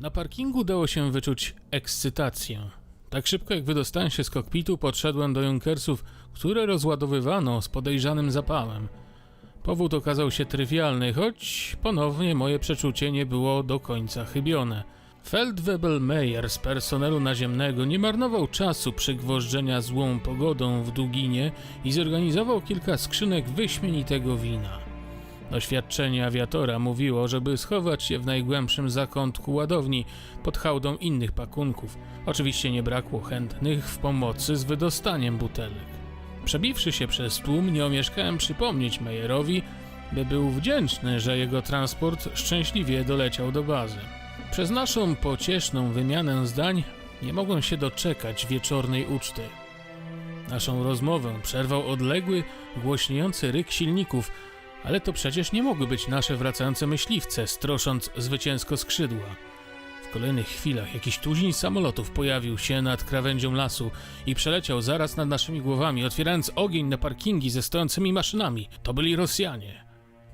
Na parkingu dało się wyczuć ekscytację. Tak szybko jak wydostałem się z kokpitu, podszedłem do Junkersów, które rozładowywano z podejrzanym zapałem. Powód okazał się trywialny, choć ponownie moje przeczucie nie było do końca chybione. Feldwebel Meyer z personelu naziemnego nie marnował czasu przygwożdżenia złą pogodą w Duginie i zorganizował kilka skrzynek wyśmienitego wina. Doświadczenie awiatora mówiło, żeby schować się w najgłębszym zakątku ładowni pod hałdą innych pakunków. Oczywiście nie brakło chętnych w pomocy z wydostaniem butelek. Przebiwszy się przez tłum, nie omieszkałem przypomnieć Meyerowi, by był wdzięczny, że jego transport szczęśliwie doleciał do bazy. Przez naszą pocieszną wymianę zdań nie mogłem się doczekać wieczornej uczty. Naszą rozmowę przerwał odległy, głośniejący ryk silników, ale to przecież nie mogły być nasze wracające myśliwce, strosząc zwycięsko skrzydła. W kolejnych chwilach jakiś tuzin samolotów pojawił się nad krawędzią lasu i przeleciał zaraz nad naszymi głowami, otwierając ogień na parkingi ze stojącymi maszynami. To byli Rosjanie.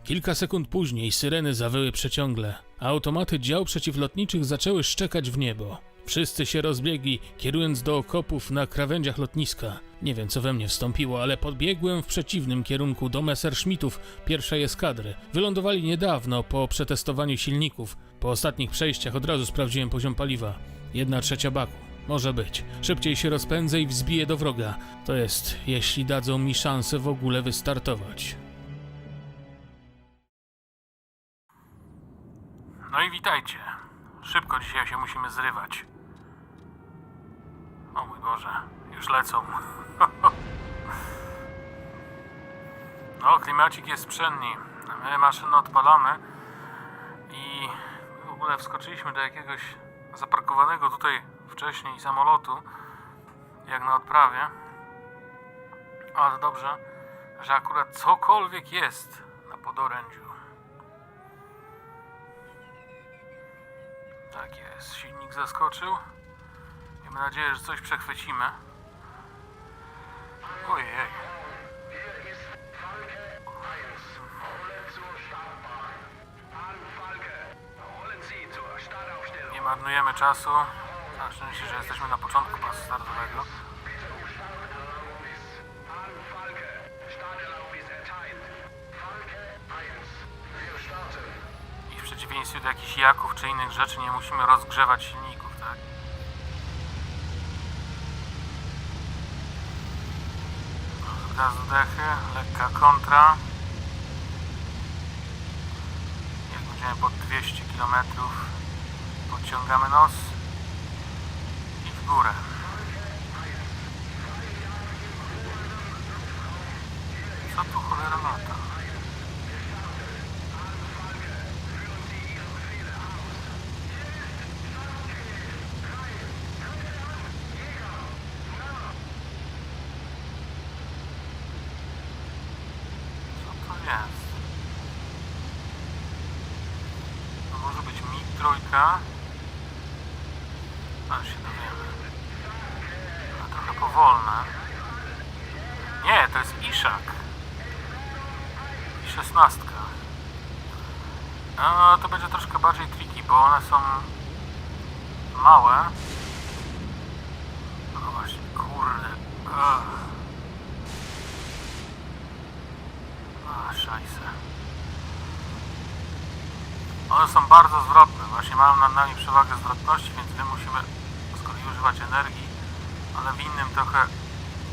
Kilka sekund później syreny zawyły przeciągle, a automaty dział przeciwlotniczych zaczęły szczekać w niebo. Wszyscy się rozbiegli, kierując do okopów na krawędziach lotniska. Nie wiem, co we mnie wstąpiło, ale podbiegłem w przeciwnym kierunku do Messerschmittów pierwszej eskadry. Wylądowali niedawno po przetestowaniu silników. Po ostatnich przejściach od razu sprawdziłem poziom paliwa. Jedna trzecia baku. Może być. Szybciej się rozpędzę i wzbiję do wroga. To jest, jeśli dadzą mi szansę w ogóle wystartować. No i witajcie. Szybko dzisiaj się musimy zrywać. O mój Boże, już lecą. No, klimacik jest sprzętny. My maszynę odpalamy i w ogóle wskoczyliśmy do jakiegoś zaparkowanego tutaj wcześniej samolotu, jak na odprawie. Ale dobrze, że akurat cokolwiek jest na podorędziu. Tak jest, silnik zaskoczył. Miejmy nadzieję, że coś przechwycimy. Ojej. Hier ist Falke 1. Rolle zur Startbahn. An Falke. Rollen Sie zur Startaufstellung. Nie marnujemy czasu. Na szczęście, że jesteśmy na początku pasu startowego. Bitte Starterlaubnis. An Falke. Starterlaubnis erteilt. Falke 1. Wir starten. I w przeciwieństwie do jakichś jaków czy innych rzeczy nie musimy rozgrzewać silników, tak? Gaz do dechy, lekka kontra. Jak będziemy pod 200 km, podciągamy nos i w górę. Co tu cholera lata? Co to jest? To może być mig trójka. Aż się dowiemy. Ale trochę powolne. Nie, to jest Iszak. I szesnastka. No, to będzie troszkę bardziej tricky, bo one są małe. No właśnie, kurde. Ugh. A, szajse. One są bardzo zwrotne. Właśnie mają nad nami przewagę zwrotności, więc my musimy z kolei używać energii, ale w innym trochę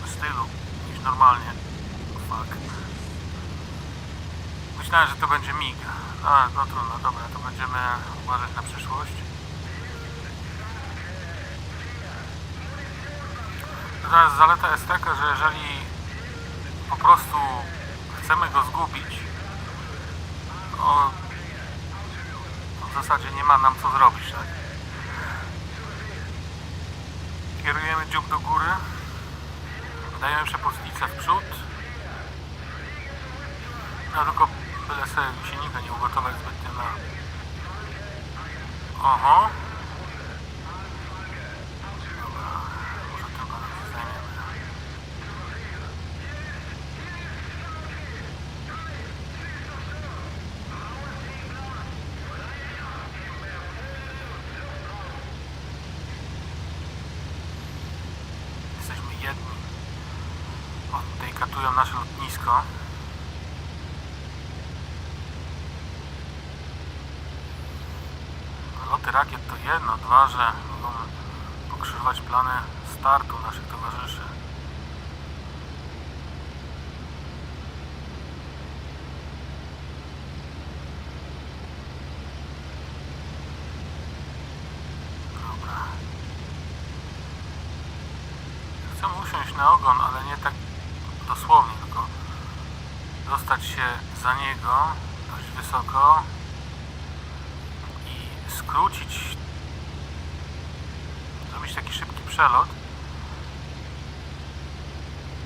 stylu niż normalnie. Fuck. Myślałem, że to będzie mig. No, no trudno, dobra, to będziemy uważać na przyszłość. Natomiast zaleta jest taka, że jeżeli po prostu chcemy go zgubić, to, w zasadzie nie ma nam co zrobić, tak? Kierujemy dziób do góry, dajemy przepustnicę w przód, no tylko Byle sobie się nie ugotować zbytnio na... Oho. Jesteśmy jedni. Odtejkatują nasze lotnisko. Jedno, dwa, że mogą pokrzyżować plany startu naszych towarzyszy. Dobra. Chcę usiąść na ogon, ale nie tak dosłownie, tylko dostać się za niego dość wysoko i skrócić, zrobić taki szybki przelot,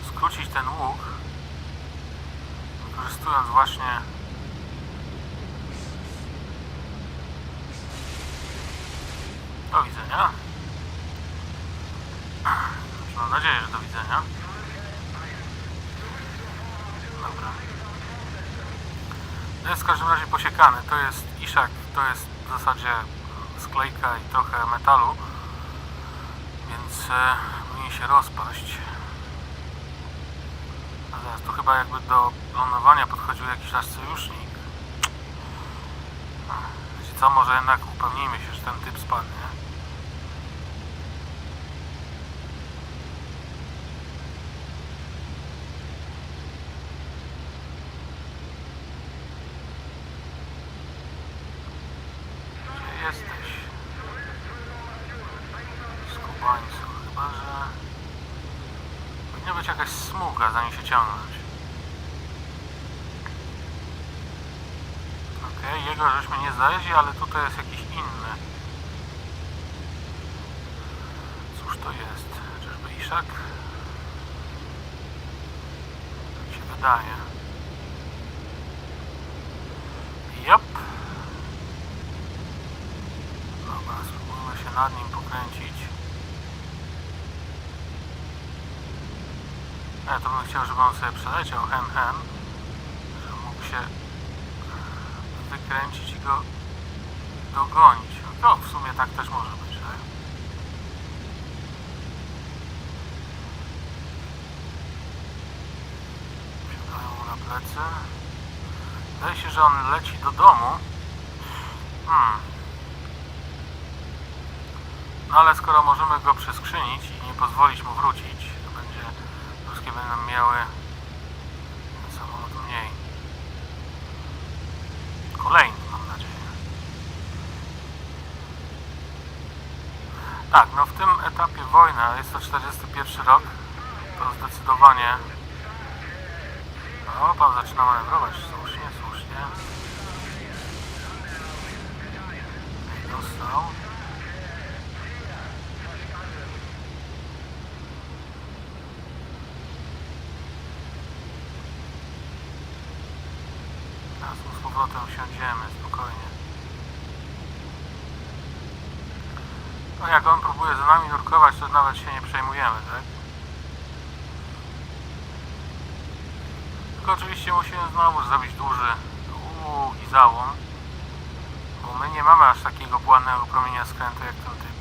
skrócić ten łuk, wykorzystując właśnie do widzenia. Mam nadzieję, że do widzenia. Dobra. To jest w każdym razie posiekany. To jest iszak, to jest w zasadzie sklejka i trochę metalu, więc powinien się rozpaść. A zaraz, tu chyba jakby do lądowania podchodził jakiś nasz sojusznik. Wiecie co, może jednak upewnijmy się, że ten typ spadnie. Jego żeśmy nie znaleźli, ale tutaj jest jakiś inny. Cóż to jest? Czyżby Iszak? Tak się wydaje. Jop. Dobra, spróbujmy się nad nim pokręcić. Ja to bym chciał, żeby on sobie przeleciał hen hen, żeby mógł się wykręcić i go dogonić. No, w sumie tak też może być, tak? Wsiadają mu na plecy. Wydaje się, że on leci do domu. Hmm. No ale skoro możemy go przeskrzynić i nie pozwolić mu wrócić, to będzie wszystkie będą miały ten samolot mniej. Kolejny, mam nadzieję. Tak, no w tym etapie wojny, jest to 41 rok, to zdecydowanie o, pan zaczyna manewrować, słusznie, słusznie. Dostał. Teraz mu z powrotem siądziemy, spokojnie. No jak on próbuje za nami nurkować, to nawet się nie przejmujemy, tak? Tylko oczywiście musimy znowu zrobić duży i załom, bo my nie mamy aż takiego płannego promienia skrętu jak ten typ.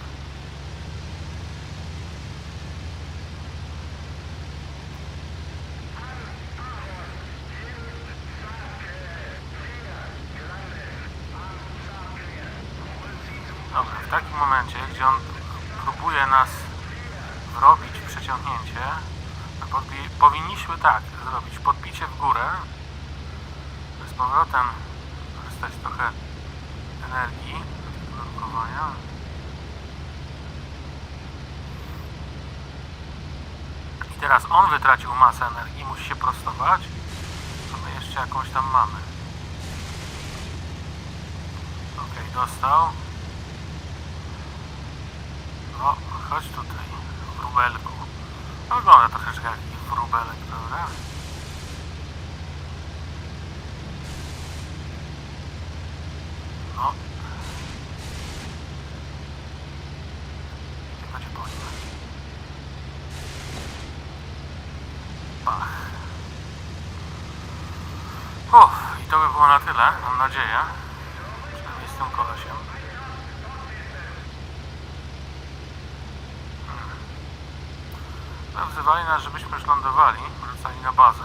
Dobra, w takim momencie, gdzie on próbuje nas wrobić w przeciągnięcie, to podbi- powinniśmy tak zrobić podbicie w górę, z powrotem korzystać trochę energii do. I teraz on wytracił masę energii, musi się prostować, to my jeszcze jakąś tam mamy. Okej, dostał. O, chodź tutaj, wróbelku. No, wygląda troszeczkę jak wróbelek, prawda? No. Nie będzie po nim. Pach. Uff, i to by było na tyle, mam nadzieję. Przynajmniej z tym kolesiem. No, Wzywali nas, żebyśmy już lądowali, wracali na bazę.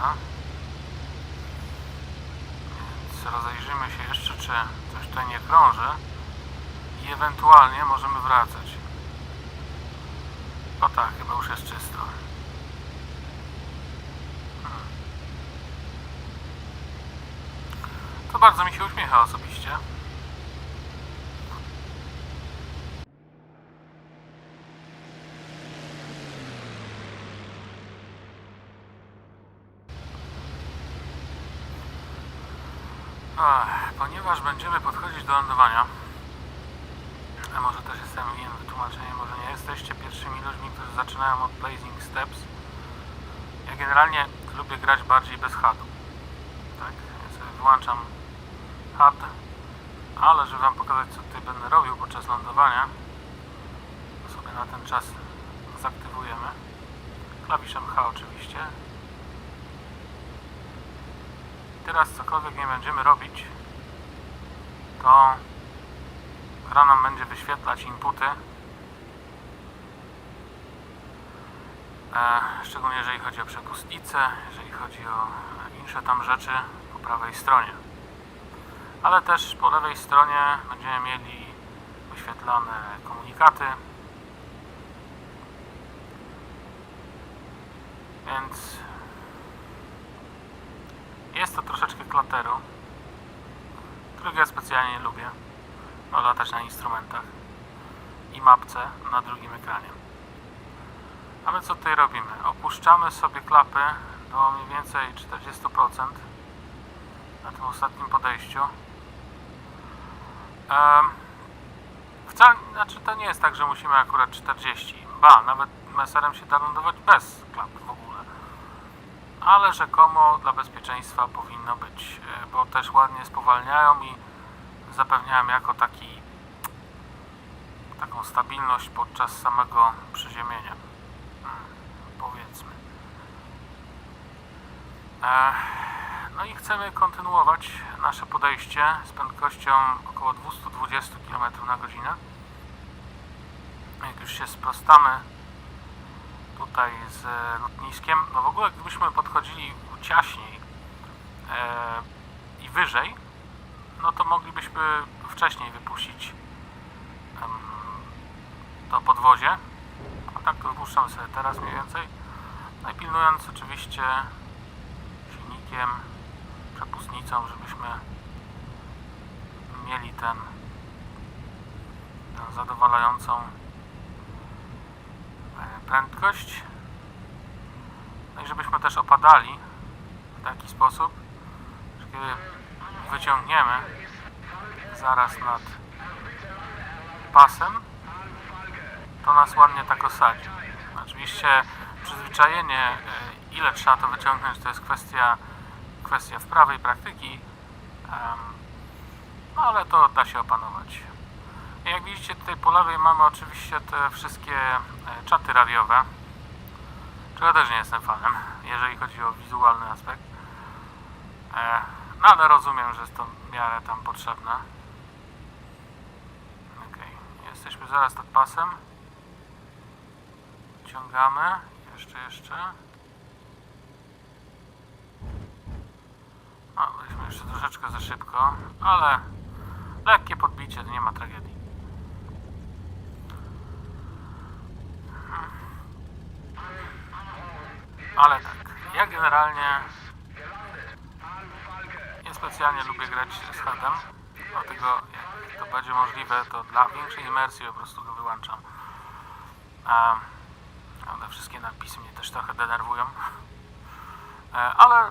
Więc rozejrzymy się jeszcze, czy coś tutaj nie krąży. I ewentualnie możemy wracać. O tak, chyba już jest czysto. Hmm. To bardzo mi się uśmiecha osobiście. Ponieważ będziemy podchodzić do lądowania, a może też jestem winien wytłumaczenie, może nie jesteście pierwszymi ludźmi, którzy zaczynają od Blazing Steps. Ja generalnie lubię grać bardziej bez HUD-u. Tak? Ja sobie wyłączam HUD, ale żeby wam pokazać co tutaj będę robił podczas lądowania, sobie na ten czas zaktywujemy. Klawiszem H oczywiście. Teraz cokolwiek nie będziemy robić, to gra nam będzie wyświetlać inputy. E, szczególnie jeżeli chodzi o przepustnicę, jeżeli chodzi o inne tam rzeczy po prawej stronie. Ale też po lewej stronie będziemy mieli wyświetlane komunikaty. Więc jest to troszeczkę klateru, którego ja specjalnie nie lubię. Latać na instrumentach i mapce na drugim ekranie. A my co tutaj robimy? Opuszczamy sobie klapy do mniej więcej 40% na tym ostatnim podejściu. Um, wcale, znaczy to nie jest tak, że musimy akurat 40. Ba, nawet meserem się da lądować bez klap w ogóle. Ale rzekomo dla bezpieczeństwa powinno być, e, bo też ładnie spowalniają i zapewniają jako taki taką stabilność podczas samego przyziemienia. Mm, Powiedzmy. E, No i chcemy kontynuować nasze podejście z prędkością około 220 km na godzinę. Jak już się sprostamy tutaj z lotniskiem, no w ogóle gdybyśmy podchodzili ciaśniej e, i wyżej, no to moglibyśmy wcześniej wypuścić to podwozie. A tak to wypuszczamy sobie teraz mniej więcej. No i pilnując oczywiście silnikiem, przepustnicą, żebyśmy mieli ten, tę zadowalającą e, prędkość. No i żebyśmy też opadali w taki sposób, że kiedy wyciągniemy zaraz nad pasem, to nas ładnie tak osadzi. Oczywiście przyzwyczajenie, e, ile trzeba to wyciągnąć, to jest kwestia, kwestia wprawy i praktyki, no ale to da się opanować. Jak widzicie tutaj po lewej mamy oczywiście te wszystkie e, czaty radiowe, czego też nie jestem fanem, jeżeli chodzi o wizualny aspekt. E, No ale rozumiem, że jest to w miarę tam potrzebne. Okej, jesteśmy zaraz nad pasem. Ciągamy. Jeszcze, jeszcze. No, byliśmy jeszcze troszeczkę za szybko, ale lekkie podbicie, nie ma tragedii. Ale tak, ja generalnie niespecjalnie lubię grać z HUD-em, dlatego jak to będzie możliwe, to dla większej imersji po prostu go wyłączam. A, ale wszystkie napisy mnie też trochę denerwują. E, ale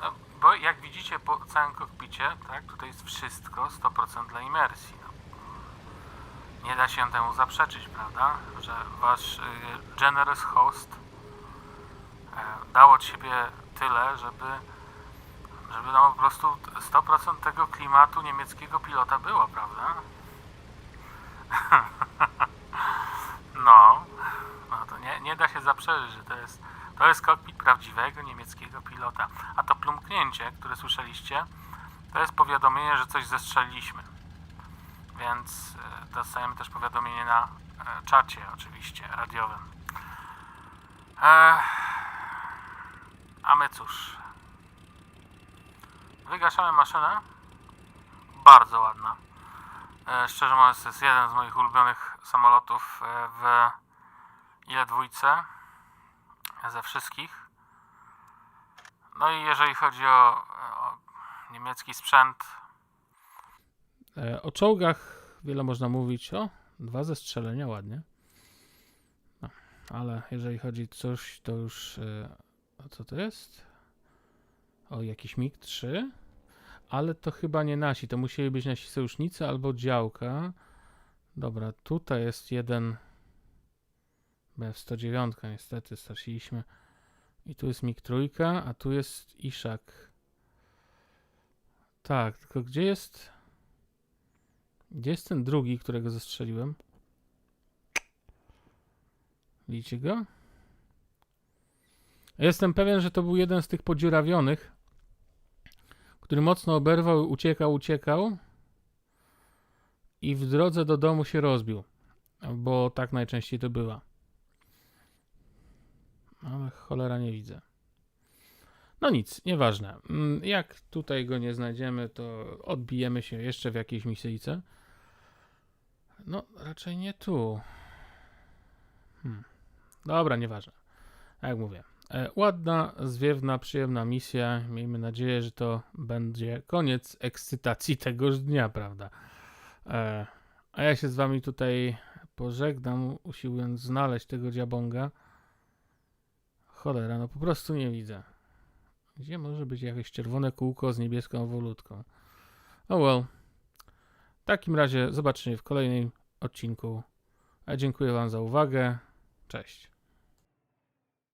no, bo jak widzicie po całym kokpicie, tak, tutaj jest wszystko 100% dla imersji. No. Nie da się temu zaprzeczyć, prawda, że wasz y, generous host e, dał od siebie tyle, żeby żeby no po prostu 100% tego klimatu niemieckiego pilota było, prawda? no, no to nie, nie da się zaprzeczyć, że to jest, to jest kokpit prawdziwego niemieckiego pilota. A to plumknięcie, które słyszeliście, to jest powiadomienie, że coś zestrzeliliśmy. Więc e, dostajemy też powiadomienie na e, czacie oczywiście radiowym. Eee, a my cóż. Wygaszamy maszynę. Bardzo ładna. E, szczerze mówiąc, jest jeden z moich ulubionych samolotów e, w ile dwójce ze wszystkich. No i jeżeli chodzi o, o niemiecki sprzęt. E, o czołgach wiele można mówić. O, dwa zestrzelenia, ładnie. No, ale jeżeli chodzi coś, to już. Co to jest? O, jakiś MiG-3. Ale to chyba nie nasi. To musieli być nasi sojusznicy albo działka. Dobra, tutaj jest jeden. BF-109, niestety, straciliśmy. I tu jest MiG-3, a tu jest Iszak. Tak, tylko gdzie jest... Gdzie jest ten drugi, którego zastrzeliłem? Widzicie go? Jestem pewien, że to był jeden z tych podziurawionych, który mocno oberwał, uciekał, uciekał i w drodze do domu się rozbił, bo tak najczęściej to bywa. Ale cholera nie widzę. No nic, nieważne. Mm, Jak tutaj go nie znajdziemy, to odbijemy się jeszcze w jakiejś misyjce. No, raczej nie tu. Hmm. Dobra, nieważne. Jak mówię. E, ładna, zwiewna, przyjemna misja. Miejmy nadzieję, że to będzie koniec ekscytacji tegoż dnia, prawda? E, a ja się z wami tutaj pożegnam, usiłując znaleźć tego diabonga. Cholera, no po prostu nie widzę. Gdzie może być jakieś czerwone kółko z niebieską wolutką? Oh well. W takim razie zobaczymy w kolejnym odcinku. A dziękuję Wam za uwagę. Cześć.